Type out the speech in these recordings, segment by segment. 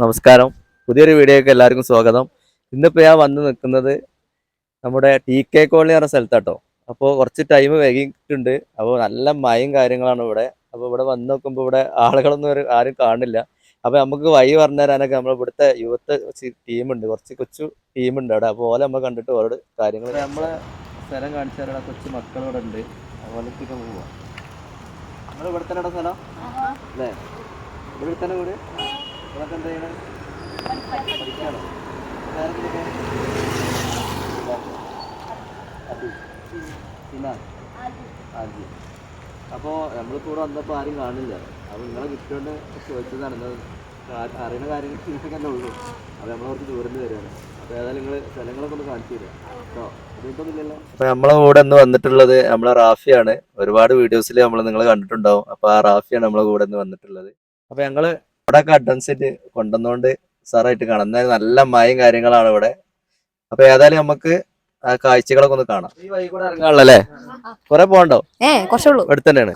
നമസ്കാരം. പുതിയൊരു വീഡിയോയ്ക്ക് എല്ലാവർക്കും സ്വാഗതം. ഇന്നിപ്പോൾ ഞാൻ വന്ന് നിൽക്കുന്നത് നമ്മുടെ ടി കെ കോളനി പറഞ്ഞ സ്ഥലത്താട്ടോ. അപ്പോൾ കുറച്ച് ടൈം വൈകിട്ടുണ്ട് അപ്പോൾ നല്ല മയം കാര്യങ്ങളാണ് ഇവിടെ. അപ്പോൾ ഇവിടെ വന്ന് നോക്കുമ്പോൾ ഇവിടെ ആളുകളൊന്നും ഒരു- ആരും കാണില്ല. അപ്പോൾ നമുക്ക് വൈ പറഞ്ഞു തരാനൊക്കെ നമ്മൾ ഇവിടുത്തെ യുവത്ത് ടീമുണ്ട്. കുറച്ച് കൊച്ചു ടീമുണ്ട് അവിടെ. അപ്പോൾ ഓലെ നമ്മൾ കണ്ടിട്ട് ഓരോട് കാര്യങ്ങൾ നമ്മളെ സ്ഥലം കാണിച്ചു തരാൻ കൊച്ചു മക്കളിവിടെ ഉണ്ട്. അതുപോലത്തേക്ക് പോവാം. നമ്മൾ ഇവിടെ തന്നെ സ്ഥലം? അല്ലേ? ഇവിടെ തന്നെ വീട്? ഇതൊക്കെ എന്താ ചെയ്യണേ പഠിക്കാണോ ആരെങ്കിലുമൊക്കെ? അബി. സിനാൻ. ആജി. അപ്പോ നമ്മളിപ്പോ ഇവിടെ വന്നപ്പോ ആരും കാണില്ല അപ്പൊ നിങ്ങളെ കിട്ടിയോണ്ട് ചോദിച്ചതാണ് ഇത് ആ- അറിയുന്ന കാര്യങ്ങൾ നിങ്ങൾക്ക് തന്നെ ഉള്ളൂ അപ്പൊ നമ്മളെ കുറച്ച് ദൂരം വരികയാണ് അപ്പൊ ഏതായാലും നിങ്ങൾ സ്ഥലങ്ങളൊക്കെ ഒന്ന് കാണിച്ചു തരാം കേട്ടോ അപ്പൊ നമ്മളെ കൂടെ ഇന്ന് വന്നിട്ടുള്ളത് നമ്മളെ റാഫിയാണ് ഒരുപാട് വീഡിയോസിൽ നമ്മൾ നിങ്ങൾ കണ്ടിട്ടുണ്ടാവും അപ്പൊ ആ റാഫിയാണ് നമ്മളെ കൂടെ ഇന്ന് വന്നിട്ടുള്ളത് അപ്പൊ ഞങ്ങൾ ഇവിടെ അഡ്വാൻസ് കൊണ്ടുവന്നോണ്ട് സാറായിട്ട് കാണാം. എന്നാലും നല്ല മായും കാര്യങ്ങളാണ് ഇവിടെ അപ്പൊ ഏതായാലും നമുക്ക് ആ കാഴ്ചകളൊക്കെ ഒന്ന് കാണാം. ഈ വഴി കൂടെ ഇറങ്ങാനുള്ളല്ലേ കുറെ പോകണ്ടോ? ഏ കുറച്ചുള്ളൂ ഇവിടെ തന്നെയാണ്.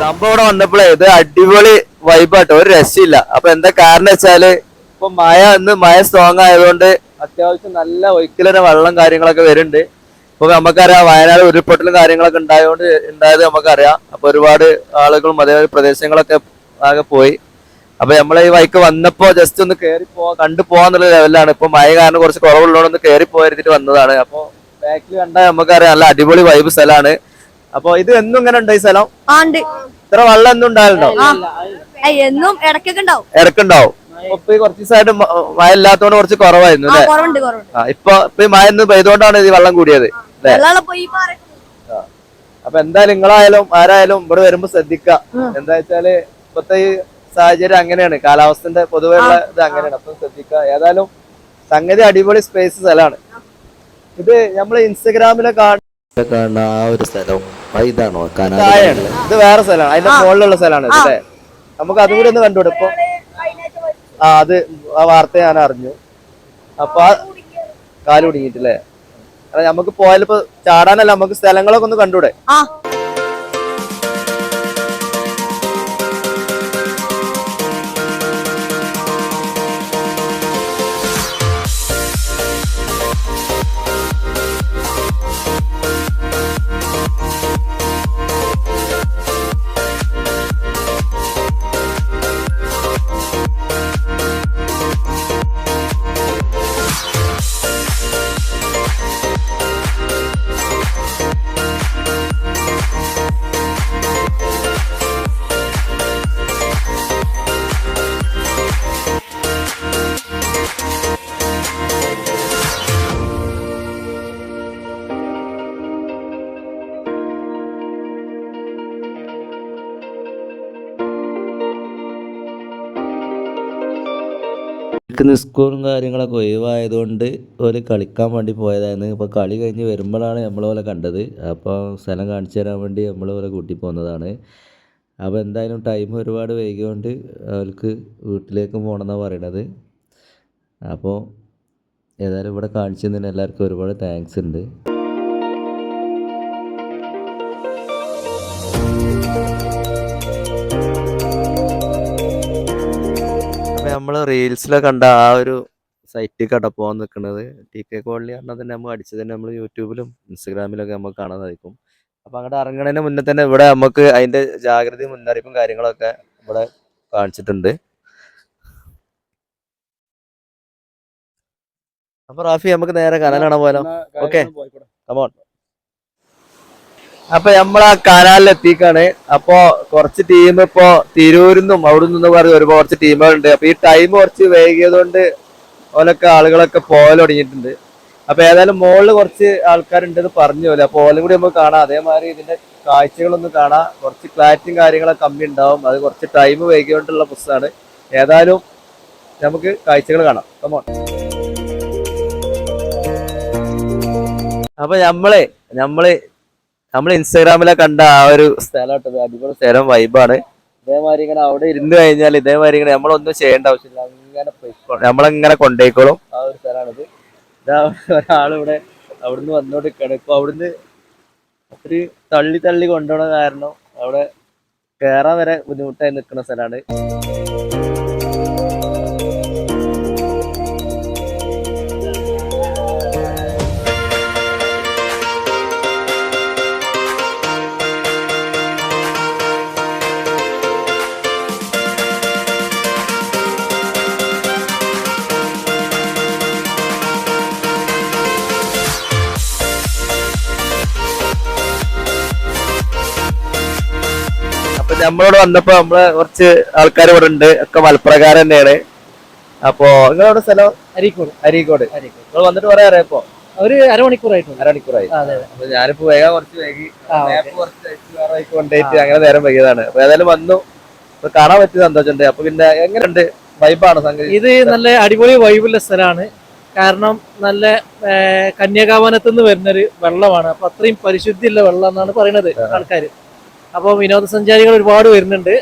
സംഭവം ഇവിടെ വന്നപ്പോഴേ ഇത് അടിപൊളി വൈബാട്ടോ ഒരു രക്ഷയില്ല. അപ്പൊ എന്താ കാരണം വെച്ചാൽ ഇപ്പൊ മഴ ഇന്ന് മഴ സ്ട്രോങ് ആയതുകൊണ്ട് അത്യാവശ്യം നല്ല ഒഴുക്കിലൊരു വെള്ളം കാര്യങ്ങളൊക്കെ വരുന്നുണ്ട്. ഇപ്പൊ നമുക്കറിയാം വയനാട് ഉരുൾപൊട്ടലും കാര്യങ്ങളൊക്കെ ഉണ്ടായതുകൊണ്ട് ഉണ്ടായത് നമുക്കറിയാം. അപ്പൊ ഒരുപാട് ആളുകളും അതേപോലെ പ്രദേശങ്ങളൊക്കെ ആകെ പോയി. അപ്പൊ നമ്മളെ ഈ വൈക്ക് വന്നപ്പോ ജസ്റ്റ് ഒന്ന് കയറി പോവാ കണ്ടു പോവാന്നുള്ള ലെവലാണ് ഇപ്പൊ മഴ കാരണം കുറച്ച് കുറവുള്ളതുകൊണ്ട് ഒന്ന് കയറി പോയിരുന്നിട്ട് വന്നതാണ്. അപ്പൊ ബാക്കിൽ കണ്ടാൽ നമുക്കറിയാം നല്ല അടിപൊളി വൈബ് സ്ഥലമാണ് അപ്പൊ ഇത് എന്നും ഇങ്ങനെ ഉണ്ട് ഈ സ്ഥലം? ഇത്ര വെള്ളം എന്നും ഉണ്ടാവലുണ്ടോ? ആ. എന്നും ഇടയ്ക്കൊക്കെ ഉണ്ടാവും. ഇടക്കുണ്ടാവും ഇപ്പൊ ഈ കുറച്ച് ദിവസമായിട്ട് മഴ ഇല്ലാത്തോണ്ട് കുറച്ച് കുറവായിരുന്നു അല്ലേ? ഇപ്പൊ ഇപ്പൊ ഈ മഴ ഇന്ന് പെയ്തോണ്ടാണ് ഈ വെള്ളം കൂടിയത് അല്ലേ? വെള്ളം പോയി പാറ അപ്പൊ എന്തായാലും നിങ്ങളായാലും ആരായാലും ഇവിടെ വരുമ്പോ ശ്രദ്ധിക്ക എന്താ വെച്ചാൽ ഇപ്പത്തെ ഈ സാഹചര്യം അങ്ങനെയാണ്. കാലാവസ്ഥന്റെ പൊതുവെയുള്ള ഇത് അങ്ങനെയാണ്. അപ്പൊ ശ്രദ്ധിക്കുക. ഏതായാലും സംഗതി അടിപൊളി സ്പേസ് സ്ഥലമാണ് ഇത് നമ്മൾ ഇൻസ്റ്റഗ്രാമിലെ കാണുന്ന ആ ഒരു സ്ഥലം ഇതാണോ താഴെയാണ്. ഇത് വേറെ സ്ഥലമാണ്. അതിന്റെ മുകളിലുള്ള സ്ഥലമാണ് അല്ലേ? നമുക്ക് അതും കൂടി ഒന്ന് കണ്ടുകൂടെ ഇപ്പൊ ആ അത് ആ വാർത്ത ഞാൻ അറിഞ്ഞു. അപ്പൊ ആ കാൽ കുടുങ്ങിയിട്ടില്ലേ? നമുക്ക് പോയാലിപ്പോ ചാടാനല്ല നമുക്ക് സ്ഥലങ്ങളൊക്കെ ഒന്ന് കണ്ടൂടെ ഇന്ന് സ്കൂളും കാര്യങ്ങളൊക്കെ ഒഴിവായതുകൊണ്ട് ഒരു കളിക്കാൻ വേണ്ടി പോയതായിരുന്നു ഇപ്പോൾ കളി കഴിഞ്ഞ് വരുമ്പോഴാണ് നമ്മൾ പോലെ കണ്ടത്. അപ്പോൾ സ്ഥലം കാണിച്ചു തരാൻ വേണ്ടി നമ്മൾ പോലെ കൂട്ടി പോന്നതാണ്. അപ്പോൾ എന്തായാലും ടൈം ഒരുപാട് വൈകിയോണ്ട് അവർക്ക് വീട്ടിലേക്ക് പോകണമെന്നാണ് പറയണത്. അപ്പോൾ ഏതായാലും ഇവിടെ കാണിച്ചു എല്ലാവർക്കും ഒരുപാട് താങ്ക്സ് ഉണ്ട് നമ്മൾ റീൽസിലൊക്കെ കണ്ട ആ ഒരു സൈറ്റിൽ കട പോകാൻ നിൽക്കുന്നത് ടി കെ കോളി പറഞ്ഞാൽ തന്നെ നമ്മൾ അടിച്ചു തന്നെ നമ്മൾ യൂട്യൂബിലും ഇൻസ്റ്റഗ്രാമിലൊക്കെ നമുക്ക് കാണാൻ സാധിക്കും. അപ്പൊ അങ്ങോട്ട് ഇറങ്ങണതിന് മുന്നേ തന്നെ ഇവിടെ നമുക്ക് അതിന്റെ ജാഗ്രത മുന്നറിയിപ്പും കാര്യങ്ങളൊക്കെ ഇവിടെ കാണിച്ചിട്ടുണ്ട്. അപ്പൊ റാഫി നമുക്ക് നേരെ കാണാനാണോ പോയാലോ? ഓക്കെ കമോൺ അപ്പൊ നമ്മളാ കനാലിൽ എത്തിക്കാണ് അപ്പൊ കുറച്ച് ടീം ഇപ്പോ തിരൂരിന്നും അവിടെ നിന്നും പറഞ്ഞ ഒരുപാട് കുറച്ച് ടീമുകളുണ്ട് അപ്പൊ ഈ ടൈം കുറച്ച് വൈകിയതുകൊണ്ട് ഓലൊക്കെ ആളുകളൊക്കെ പോകൽ തുടങ്ങിയിട്ടുണ്ട്. അപ്പൊ ഏതായാലും മുകളിൽ കുറച്ച് ആൾക്കാരുണ്ടെന്ന് പറഞ്ഞു പോലെ. അപ്പൊ ഓലും കൂടി നമുക്ക് കാണാം. അതേമാതിരി ഇതിന്റെ കാഴ്ചകളൊന്നും കാണാം. കുറച്ച് ക്ലാറ്റും കാര്യങ്ങളൊക്കെ കമ്മി ഉണ്ടാവും. അത് കുറച്ച് ടൈം വൈകിയോണ്ടുള്ള പുസ്തകമാണ് ഏതായാലും നമുക്ക് കാഴ്ചകൾ കാണാം. കമോൺ അപ്പൊ നമ്മളെ നമ്മൾ നമ്മൾ ഇൻസ്റ്റാഗ്രാമിലെ കണ്ട ആ ഒരു സ്ഥലമാട്ടത് അടിപൊളി സ്ഥലം വൈബാണ് ഇതേമാതിരി ഇങ്ങനെ അവിടെ ഇരുന്ന് കഴിഞ്ഞാൽ ഇതേമാതിരി ഇങ്ങനെ നമ്മളൊന്നും ചെയ്യേണ്ട ആവശ്യമില്ല. അങ്ങനെ നമ്മളങ്ങനെ കൊണ്ടേക്കോളും. ആ ഒരു സ്ഥലമാണിത്. ഇതാ ഒരാളിവിടെ അവിടുന്ന് വന്നോട്ട് കിടക്കും. അവിടുന്ന് ഒരു തള്ളി തള്ളി കൊണ്ടുപോണ കാരണം അവിടെ കയറാൻ വരെ ബുദ്ധിമുട്ടായി നിൽക്കുന്ന സ്ഥലമാണ്. നമ്മളോട് വന്നപ്പോ നമ്മൾ കുറച്ച് ആൾക്കാർ ഇവിടെ ഉണ്ട്. ഒക്കെ മലപ്രകാരം തന്നെയാണ്. അപ്പോ നിങ്ങളവിടെ സ്ഥലം? അരീക്കോട്. അരീക്കോട്. നിങ്ങൾ വന്നിട്ട് കുറെ അറിയപ്പോ ഒരു അരമണിക്കൂറായിട്ടുണ്ട് അരമണിക്കൂറായി. അപ്പൊ ഞാനിപ്പോ വേഗം കുറച്ച് വൈകി. കുറച്ച് വേറെ അങ്ങനെ നേരം വൈകിയതാണ്. അപ്പൊ ഏതായാലും വന്നു. അപ്പൊ കാണാൻ പറ്റിയ സന്തോഷമുണ്ട്. അപ്പൊ പിന്നെ എങ്ങനെയുണ്ട്? വൈബാണ് സംഗതി. ഇത് നല്ല അടിപൊളി വൈബുള്ള സ്ഥലമാണ്. കാരണം നല്ല ഏ, കന്യാകാവനത്ത് നിന്ന് വരുന്നൊരു വെള്ളമാണ്. അപ്പൊ അത്രയും പരിശുദ്ധിയുള്ള വെള്ളം എന്നാണ് പറയുന്നത് ആൾക്കാർ അപ്പോൾ വിനോദസഞ്ചാരികൾ ഒരുപാട് വരുന്നുണ്ട്.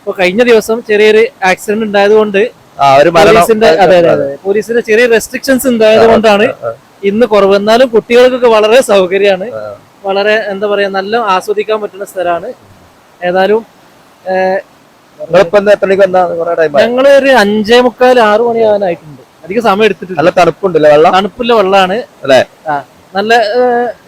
അപ്പൊ കഴിഞ്ഞ ദിവസം ചെറിയൊരു ആക്സിഡന്റ് ഉണ്ടായത് കൊണ്ട് ആ പോലീസിന്റെ അതെ അതെ പോലീസിന്റെ ചെറിയ റെസ്ട്രിക്ഷൻസ് ഉണ്ടായത് കൊണ്ടാണ് ഇന്ന് കുറവ്. എന്നാലും കുട്ടികൾക്കൊക്കെ വളരെ സൗകര്യമാണ്. വളരെ എന്താ പറയാ നല്ല ആസ്വദിക്കാൻ പറ്റുന്ന സ്ഥലമാണ്. ഏതായാലും ഞങ്ങൾ ഒരു അഞ്ചേ മുക്കാൽ ആറു മണിയാവാനായിട്ടുണ്ട്. അധികം സമയം എടുത്തിട്ടില്ല. തണുപ്പുണ്ടല്ലോ തണുപ്പില്ല വെള്ളമാണ്. അല്ലേ? നല്ല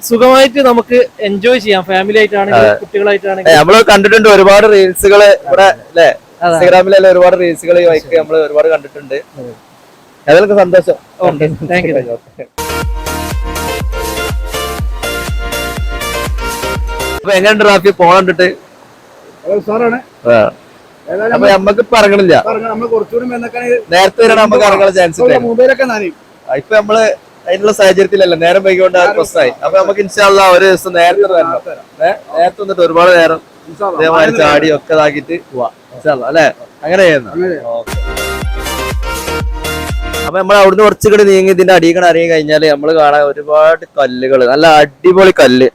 സുഖമായിട്ട് നമുക്ക് എൻജോയ് ചെയ്യാം. ഫാമിലി ആയിട്ടാണെങ്കിലും കുട്ടികളായിട്ടാണെങ്കിലും. നമ്മൾ കണ്ടിട്ടുണ്ട് ഒരുപാട് റീൽസുകൾ ഇവിടെ അല്ലെ. ഇൻസ്റ്റാഗ്രാമിലെല്ലാം ഒരുപാട് റീൽസുകൾ ഈ വൈക്ക് നമ്മൾ ഒരുപാട് കണ്ടിട്ടുണ്ട്. അതൊക്കെ സന്തോഷം. ഓക്കെ. താങ്ക് യു അപ്പൊ എങ്ങനെയുണ്ട് റാഫി? ആ. അപ്പൊ നമ്മക്ക് ഇപ്പൊ ഇറങ്ങണില്ല. നമ്മൾ നേരത്തെ വരണം നമുക്ക് ഇറങ്ങാൻ ചാൻസ് ഉണ്ട് മൊബൈലൊക്കെ നനയും ഇപ്പൊ നമ്മൾ അതിനുള്ള സാഹചര്യത്തിലല്ല നേരം വൈകിക്കൊണ്ട് പ്രശ്നമായി. അപ്പൊ നമുക്ക് ഇൻഷാല്ല ഒരു ദിവസം നേരത്തെ വരണം? നേരത്തെ വന്നിട്ട് ഒരുപാട് നേരം ഇതേമാതിരി ചാടി ഒക്കെ ഇതാക്കിട്ട് പോവാം. ഇൻഷാല്ലാ, അല്ലേ? അങ്ങനെ ചെയ്യുന്നു. അപ്പൊ നമ്മൾ അവിടുന്ന് കുറച്ചും കൂടി നീങ്ങി ഇതിന്റെ അടിയിൽ ഇറങ്ങി കഴിഞ്ഞാൽ നമ്മൾ കാണാൻ ഒരുപാട് കല്ലുകൾ നല്ല അടിപൊളി കല്ല്.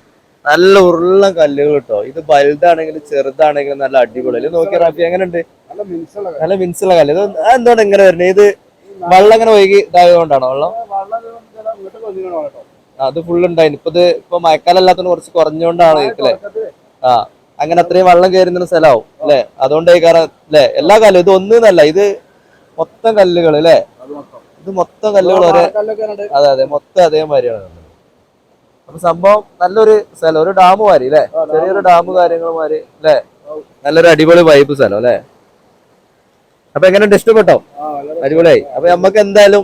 നല്ല ഉരുള കല്ലുകൾ കേട്ടോ ഇത് വലുതാണെങ്കിലും ചെറുതാണെങ്കിലും നല്ല അടിപൊളി. ഇത് നോക്കി റാഫി എങ്ങനെ ഉണ്ട് നല്ല മിൻസുള്ള കല്ല്. ഇത് എന്തുകൊണ്ട് ഇങ്ങനെ വരുന്നത് ഇത് വെള്ളം ഇങ്ങനെ ഒഴുകി ഇതായതുകൊണ്ടാണോ വെള്ളം വീട്ടിൽ വന്നിങ്ങണോ കേട്ടോ ആ, അത് ഫുൾ ഉണ്ടായിരുന്നു ഇപ്പൊ ഇത് ഇപ്പൊ മഴക്കാലം അല്ലാത്തതുകൊണ്ട് കുറച്ച് കുറഞ്ഞുകൊണ്ടാണ് അല്ലേ ആ അങ്ങനെ അത്രയും വെള്ളം കയറുന്ന സ്ഥലമാവും അല്ലെ? അതുകൊണ്ട് കാരണം അല്ലെ? എല്ലാ കാലവും ഇത് ഒന്നല്ല ഇത് മൊത്തം കല്ലുകൾ അല്ലെ? ഇത് മൊത്തം കല്ലുകൾ ഒരേ അതെ അതെ മൊത്തം അതേമാതിരിയാണ്. അപ്പൊ സംഭവം നല്ലൊരു സ്ഥലം ഒരു ഡാം മാതിരി അല്ലെ ചെറിയൊരു ഡാം കാര്യങ്ങൾ മാതിരി അല്ലെ? നല്ലൊരു അടിപൊളി വൈബ് സ്ഥലം അല്ലെ? അപ്പൊ എങ്ങനെയുണ്ട്? ഇഷ്ടപ്പെട്ടോ? അടിപൊളിയായി. അപ്പൊ നമുക്ക് എന്തായാലും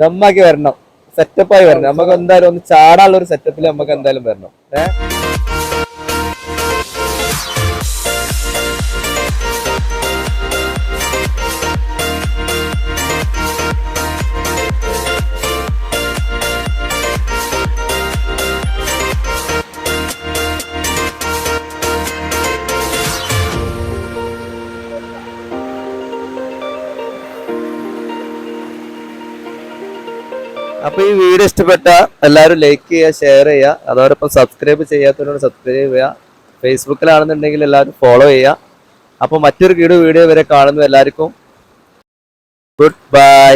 ദമ്മാക്കി വരണം. സെറ്റപ്പായി വരണം. നമുക്ക് എന്തായാലും ഒന്ന് ചാടാനുള്ള ഒരു സെറ്റപ്പിൽ നമുക്ക് എന്തായാലും വരണം. ഏ? അപ്പൊ ഈ വീഡിയോ ഇഷ്ടപ്പെട്ട എല്ലാവരും ലൈക്ക് ചെയ്യുക ഷെയർ ചെയ്യുക. അതോടൊപ്പം സബ്സ്ക്രൈബ് ചെയ്യാത്തവരോട് സബ്സ്ക്രൈബ് ചെയ്യുക. ഫേസ്ബുക്കിലാണെന്നുണ്ടെങ്കിൽ എല്ലാവരും ഫോളോ ചെയ്യുക. അപ്പൊ മറ്റൊരു വീഡിയോ വീഡിയോ വരെ കാണുന്നു എല്ലാവർക്കും. Good bye